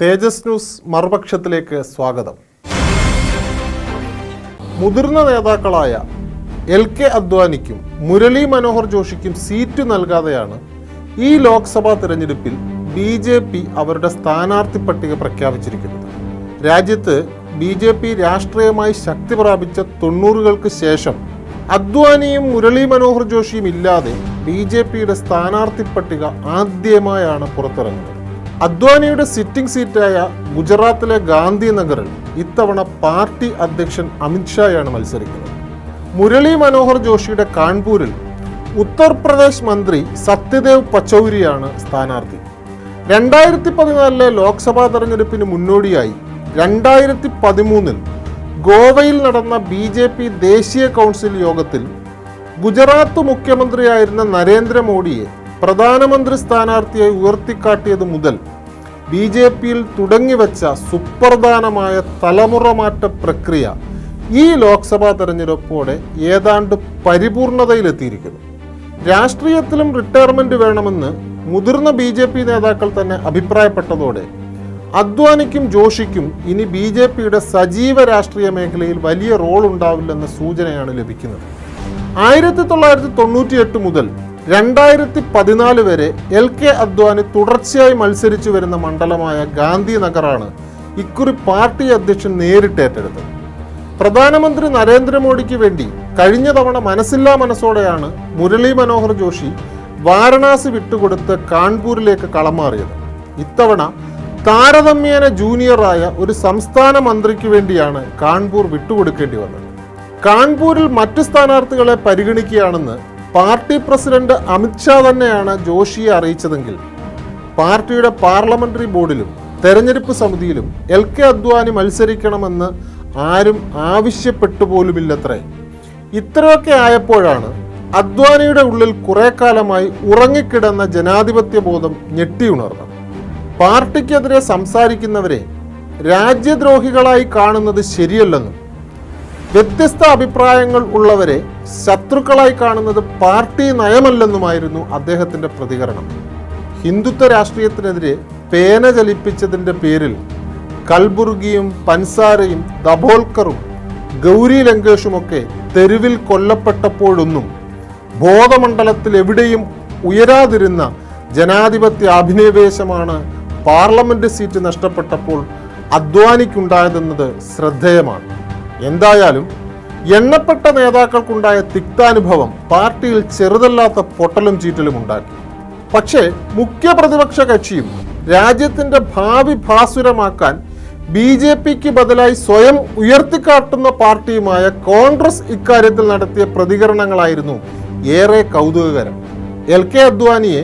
തേജസ് news മറുപക്ഷത്തിലേക്ക് സ്വാഗതം. മുതിർന്ന നേതാക്കളായ എൽ കെ അദ്വാനിക്കും മുരളി മനോഹർ ജോഷിക്കും സീറ്റ് നൽകാതെയാണ് ഈ ലോക്സഭാ തിരഞ്ഞെടുപ്പിൽ ബി ജെ പി അവരുടെ സ്ഥാനാർത്ഥി പട്ടിക പ്രഖ്യാപിച്ചിരിക്കുന്നത്. രാജ്യത്ത് ബി ജെ പി രാഷ്ട്രീയമായി ശക്തി പ്രാപിച്ച തൊണ്ണൂറുകൾക്ക് ശേഷം അദ്വാനിയും മുരളി മനോഹർ ജോഷിയും ഇല്ലാതെ ബി ജെ പിയുടെ സ്ഥാനാർത്ഥി പട്ടിക ആദ്യമായാണ് പുറത്തിറങ്ങുന്നത്. അദ്വാനിയുടെ സിറ്റിംഗ് സീറ്റായ ഗുജറാത്തിലെ ഗാന്ധിനഗറിൽ ഇത്തവണ പാർട്ടി അധ്യക്ഷൻ അമിത്ഷായാണ് മത്സരിക്കുന്നത്. മുരളി മനോഹർ ജോഷിയുടെ കാൺപൂരിൽ ഉത്തർപ്രദേശ് മന്ത്രി സത്യദേവ് പച്ചൗരിയാണ് സ്ഥാനാർത്ഥി. രണ്ടായിരത്തി പതിനാലിലെ ലോക്സഭാ തെരഞ്ഞെടുപ്പിന് മുന്നോടിയായി രണ്ടായിരത്തി പതിമൂന്നിൽ ഗോവയിൽ നടന്ന ബി ജെ പി ദേശീയ കൗൺസിൽ യോഗത്തിൽ ഗുജറാത്ത് മുഖ്യമന്ത്രിയായിരുന്ന നരേന്ദ്രമോദിയെ പ്രധാനമന്ത്രി സ്ഥാനാർത്ഥിയെ ഉയർത്തിക്കാട്ടിയത് മുതൽ ബി ജെ പിയിൽ തുടങ്ങിവെച്ച സുപ്രധാനമായ തലമുറമാറ്റ പ്രക്രിയ ഈ ലോക്സഭാ തെരഞ്ഞെടുപ്പോടെ ഏതാണ്ട് പരിപൂർണതയിലെത്തിയിരിക്കുന്നു. രാഷ്ട്രീയത്തിലും റിട്ടയർമെന്റ് വേണമെന്ന് മുതിർന്ന ബി ജെ പി നേതാക്കൾ തന്നെ അഭിപ്രായപ്പെട്ടതോടെ അദ്വാനിക്കും ജോഷിക്കും ഇനി ബി ജെ പിയുടെ സജീവ രാഷ്ട്രീയ മേഖലയിൽ വലിയ റോൾ ഉണ്ടാവില്ലെന്ന സൂചനയാണ് ലഭിക്കുന്നത്. ആയിരത്തി തൊള്ളായിരത്തി തൊണ്ണൂറ്റി എട്ട് മുതൽ രണ്ടായിരത്തി പതിനാല് വരെ എൽ കെ അദ്വാനി തുടർച്ചയായി മത്സരിച്ചു വരുന്ന മണ്ഡലമായ ഗാന്ധിനഗറാണ് ഇക്കുറി പാർട്ടി അധ്യക്ഷൻ നേരിട്ട് ഏറ്റെടുത്തത് പ്രധാനമന്ത്രി നരേന്ദ്രമോദിക്ക് വേണ്ടി കഴിഞ്ഞ തവണ മനസ്സില്ലാ മനസ്സോടെയാണ് മുരളി മനോഹർ ജോഷി വാരണാസി വിട്ടുകൊടുത്ത് കാൺപൂരിലേക്ക് കളമാറിയത്. ഇത്തവണ താരതമ്യേന ജൂനിയറായ ഒരു സംസ്ഥാന മന്ത്രിക്ക് വേണ്ടിയാണ് കാൺപൂർ വിട്ടുകൊടുക്കേണ്ടി വന്നത്. കാൺപൂരിൽ മറ്റു സ്ഥാനാർത്ഥികളെ പരിഗണിക്കുകയാണെന്ന് പാർട്ടി പ്രസിഡന്റ് അമിത്ഷാ തന്നെയാണ് ജോഷിയെ അറിയിച്ചതെങ്കിൽ പാർട്ടിയുടെ പാർലമെന്ററി ബോർഡിലും തെരഞ്ഞെടുപ്പ് സമിതിയിലും എൽ കെ അദ്വാനി മത്സരിക്കണമെന്ന് ആരും ആവശ്യപ്പെട്ടു പോലുമില്ലത്രേ. ഇത്രയൊക്കെ ആയപ്പോഴാണ് അദ്വാനിയുടെ ഉള്ളിൽ കുറെ കാലമായി ഉറങ്ങിക്കിടന്ന ജനാധിപത്യ ബോധം ഞെട്ടിയുണർന്നത് പാർട്ടിക്കെതിരെ സംസാരിക്കുന്നവരെ രാജ്യദ്രോഹികളായി കാണുന്നത് ശരിയല്ലെന്നും വ്യത്യസ്ത അഭിപ്രായങ്ങൾ ഉള്ളവരെ ശത്രുക്കളായി കാണുന്നത് പാർട്ടി നയമല്ലെന്നുമായിരുന്നു അദ്ദേഹത്തിന്റെ പ്രതികരണം. ഹിന്ദുത്വ രാഷ്ട്രീയത്തിനെതിരെ പേന ചലിപ്പിച്ചതിന്റെ പേരിൽ കൽബുർഗിയും പൻസാരയും ദബോൽക്കറും ഗൗരി ലങ്കേഷുമൊക്കെ തെരുവിൽ കൊല്ലപ്പെട്ടപ്പോഴൊന്നും ബോധമണ്ഡലത്തിൽ എവിടെയും ഉയരാതിരുന്ന ജനാധിപത്യ അഭിനിവേശമാണ് പാർലമെന്റ് സീറ്റ് നഷ്ടപ്പെട്ടപ്പോൾ അദ്വാനിക്കുണ്ടായതെന്നത് ശ്രദ്ധേയമാണ്. എന്തായാലും എണ്ണപ്പെട്ട നേതാക്കൾക്കുണ്ടായ തിക്താനുഭവം പാർട്ടിയിൽ ചെറുതല്ലാത്ത പൊട്ടലും ചീറ്റലും ഉണ്ടാക്കി. പക്ഷേ മുഖ്യ പ്രതിപക്ഷ കക്ഷിയും രാജ്യത്തിന്റെ ഭാവി ഭാസുരമാക്കാൻ ബി ജെ പിക്ക് ബദലായി സ്വയം ഉയർത്തിക്കാട്ടുന്ന പാർട്ടിയുമായ കോൺഗ്രസ് ഇക്കാര്യത്തിൽ നടത്തിയ പ്രതികരണങ്ങളായിരുന്നു ഏറെ കൗതുകകരം. എൽ കെ അദ്വാനിയെ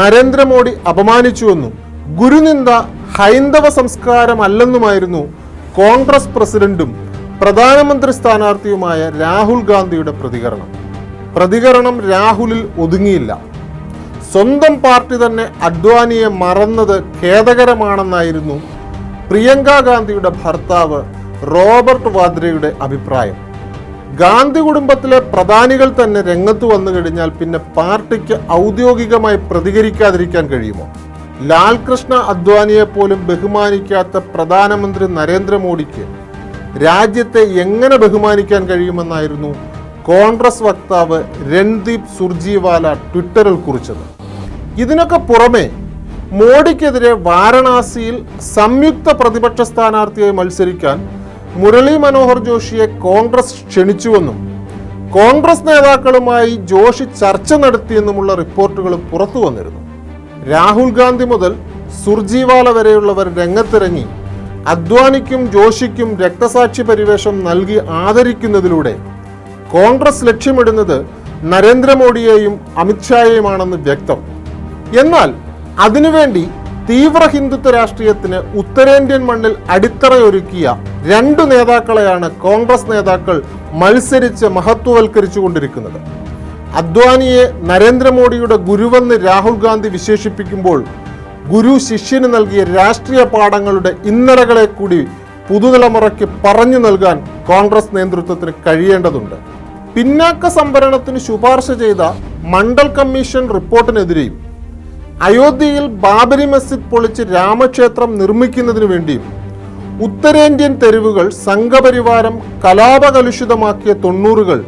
നരേന്ദ്രമോദി അപമാനിച്ചുവെന്നും ഗുരുനിന്ദ ഹൈന്ദവ സംസ്കാരമല്ലെന്നുമായിരുന്നു കോൺഗ്രസ് പ്രസിഡന്റും പ്രധാനമന്ത്രി സ്ഥാനാർത്ഥിയുമായ രാഹുൽ ഗാന്ധിയുടെ പ്രതികരണം. പ്രതികരണം രാഹുലിൽ ഒതുങ്ങിയില്ല. സ്വന്തം പാർട്ടി തന്നെ അഡ്വാനിയെ മറന്നത് ഖേദകരമാണെന്നായിരുന്നു പ്രിയങ്ക ഗാന്ധിയുടെ ഭർത്താവ് റോബർട്ട് വാദ്രയുടെ അഭിപ്രായം. ഗാന്ധി കുടുംബത്തിലെ പ്രധാനികൾ തന്നെ രംഗത്ത് വന്നു കഴിഞ്ഞാൽ പിന്നെ പാർട്ടിക്ക് ഔദ്യോഗികമായി പ്രതികരിക്കാതിരിക്കാൻ കഴിയുമോ? ലാൽകൃഷ്ണ അദ്വാനിയെ പോലും ബഹുമാനിക്കാത്ത പ്രധാനമന്ത്രി നരേന്ദ്രമോദിക്ക് രാജ്യത്തെ എങ്ങനെ ബഹുമാനിക്കാൻ കഴിയുമെന്നായിരുന്നു കോൺഗ്രസ് വക്താവ് രൺദീപ് സുർജിവാല ട്വിറ്ററിൽ കുറിച്ചത്. ഇതിനൊക്കെ പുറമെ മോഡിക്കെതിരെ വാരണാസിയിൽ സംയുക്ത പ്രതിപക്ഷ സ്ഥാനാർത്ഥിയായി മത്സരിക്കാൻ മുരളി മനോഹർ ജോഷിയെ കോൺഗ്രസ് ക്ഷണിച്ചുവെന്നും കോൺഗ്രസ് നേതാക്കളുമായി ജോഷി ചർച്ച നടത്തിയെന്നുമുള്ള റിപ്പോർട്ടുകൾ പുറത്തു വന്നിരുന്നു രാഹുൽ ഗാന്ധി മുതൽ സുർജിവാല വരെയുള്ളവർ രംഗത്തിറങ്ങി അദ്വാനിക്കും ജോഷിക്കും രക്തസാക്ഷി പരിവേഷം നൽകി ആദരിക്കുന്നതിലൂടെ കോൺഗ്രസ് ലക്ഷ്യമിടുന്നത് നരേന്ദ്രമോദിയെയും അമിത്ഷായെയുമാണെന്ന് വ്യക്തം. എന്നാൽ അതിനുവേണ്ടി തീവ്ര ഹിന്ദുത്വ രാഷ്ട്രീയത്തിന് ഉത്തരേന്ത്യൻ മണ്ണിൽ അടിത്തറയൊരുക്കിയ രണ്ടു നേതാക്കളെയാണ് കോൺഗ്രസ് നേതാക്കൾ മത്സരിച്ച് മഹത്വവൽക്കരിച്ചുകൊണ്ടിരിക്കുന്നത്. അദ്വാനിയെ നരേന്ദ്രമോദിയുടെ ഗുരുവെന്ന് രാഹുൽ ഗാന്ധി വിശേഷിപ്പിക്കുമ്പോൾ ഗുരു ശിഷ്യന് നൽകിയ രാഷ്ട്രീയ പാഠങ്ങളുടെ ഇന്നലകളെ കൂടി പുതുതലമുറയ്ക്ക് പറഞ്ഞു നൽകാൻ കോൺഗ്രസ് നേതൃത്വത്തിന് കഴിയേണ്ടതുണ്ട്. പിന്നാക്ക സംവരണത്തിന് ശുപാർശ ചെയ്ത മണ്ഡൽ കമ്മീഷൻ റിപ്പോർട്ടിനെതിരെയും അയോധ്യയിൽ ബാബരി മസ്ജിദ് പൊളിച്ച് രാമക്ഷേത്രം നിർമ്മിക്കുന്നതിനു വേണ്ടിയും ഉത്തരേന്ത്യൻ തെരുവുകൾ സംഘപരിവാരം കലാപകലുഷിതമാക്കിയ തൊണ്ണൂറുകൾ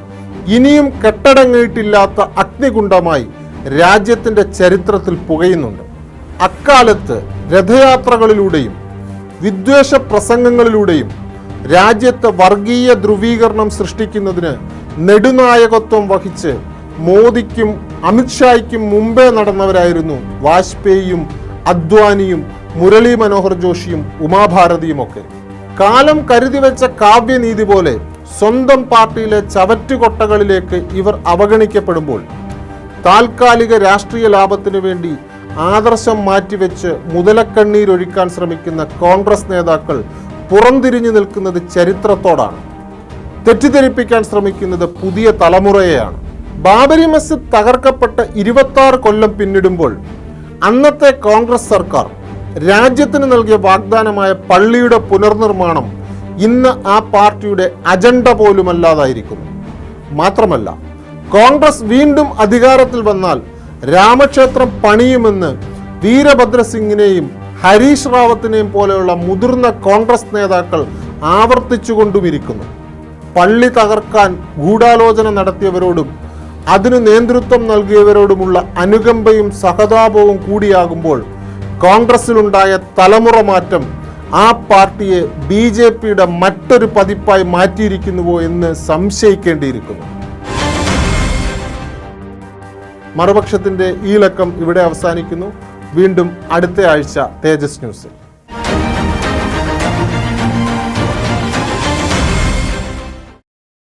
ഇനിയും കെട്ടടങ്ങിയിട്ടില്ലാത്ത അഗ്നികുണ്ഡമായി രാജ്യത്തിന്റെ ചരിത്രത്തിൽ പുകയുന്നുണ്ട്. അക്കാലത്ത് രഥയാത്രകളിലൂടെയും വിദ്വേഷ പ്രസംഗങ്ങളിലൂടെയും രാജ്യത്ത് വർഗീയ ധ്രുവീകരണം സൃഷ്ടിക്കുന്നതിന് നെടുനായകത്വം വഹിച്ച് മോദിക്കും അമിത്ഷായ്ക്കും മുമ്പേ നടന്നവരായിരുന്നു വാജ്പേയിയും അദ്വാനിയും മുരളി മനോഹർ ജോഷിയും ഉമാഭാരതിയും ഒക്കെ കാലം കരുതി വെച്ച കാവ്യനീതി പോലെ സ്വന്തം പാർട്ടിയിലെ ചവറ്റുകൊട്ടകളിലേക്ക് ഇവർ അവഗണിക്കപ്പെടുമ്പോൾ താൽക്കാലിക രാഷ്ട്രീയ ലാഭത്തിനു വേണ്ടി ആദർശം മാറ്റിവെച്ച് മുതലക്കണ്ണീരൊഴിക്കാൻ ശ്രമിക്കുന്ന കോൺഗ്രസ് നേതാക്കൾ പുറംതിരിഞ്ഞു നിൽക്കുന്നത് ചരിത്രത്തോടാണ്. തെറ്റിദ്ധരിപ്പിക്കാൻ ശ്രമിക്കുന്നത് പുതിയ തലമുറയെയാണ്. ബാബരി മസ്ജിദ് തകർക്കപ്പെട്ട ഇരുപത്തി കൊല്ലം പിന്നിടുമ്പോൾ അന്നത്തെ കോൺഗ്രസ് സർക്കാർ രാജ്യത്തിന് നൽകിയ വാഗ്ദാനമായ പള്ളിയുടെ പുനർനിർമ്മാണം ഇന്ന് ആ പാർട്ടിയുടെ അജണ്ട പോലുമല്ലാതായിരിക്കുന്നു. മാത്രമല്ല കോൺഗ്രസ് വീണ്ടും അധികാരത്തിൽ വന്നാൽ രാമക്ഷേത്രം പണിയുമെന്ന് വീരഭദ്രസിംഗിനെയും ഹരീഷ് റാവത്തിനെയും പോലെയുള്ള മുതിർന്ന കോൺഗ്രസ് നേതാക്കൾ ആവർത്തിച്ചുകൊണ്ടുമിരിക്കുന്നു. പള്ളി തകർക്കാൻ ഗൂഢാലോചന നടത്തിയവരോടും അതിനു നേതൃത്വം നൽകിയവരോടുമുള്ള അനുകമ്പയും സഹതാപവും കൂടിയാകുമ്പോൾ കോൺഗ്രസിലുണ്ടായ തലമുറ മാറ്റം ആ പാർട്ടിയെ ബി ജെ പിയുടെ മറ്റൊരു പതിപ്പായി മാറ്റിയിരിക്കുന്നുവോ എന്ന് സംശയിക്കേണ്ടിയിരിക്കുന്നു. മറുപക്ഷത്തിന്റെ ഈ ലക്കം ഇവിടെ അവസാനിക്കുന്നു. വീണ്ടും അടുത്ത ആഴ്ച തേജസ് ന്യൂസിൽ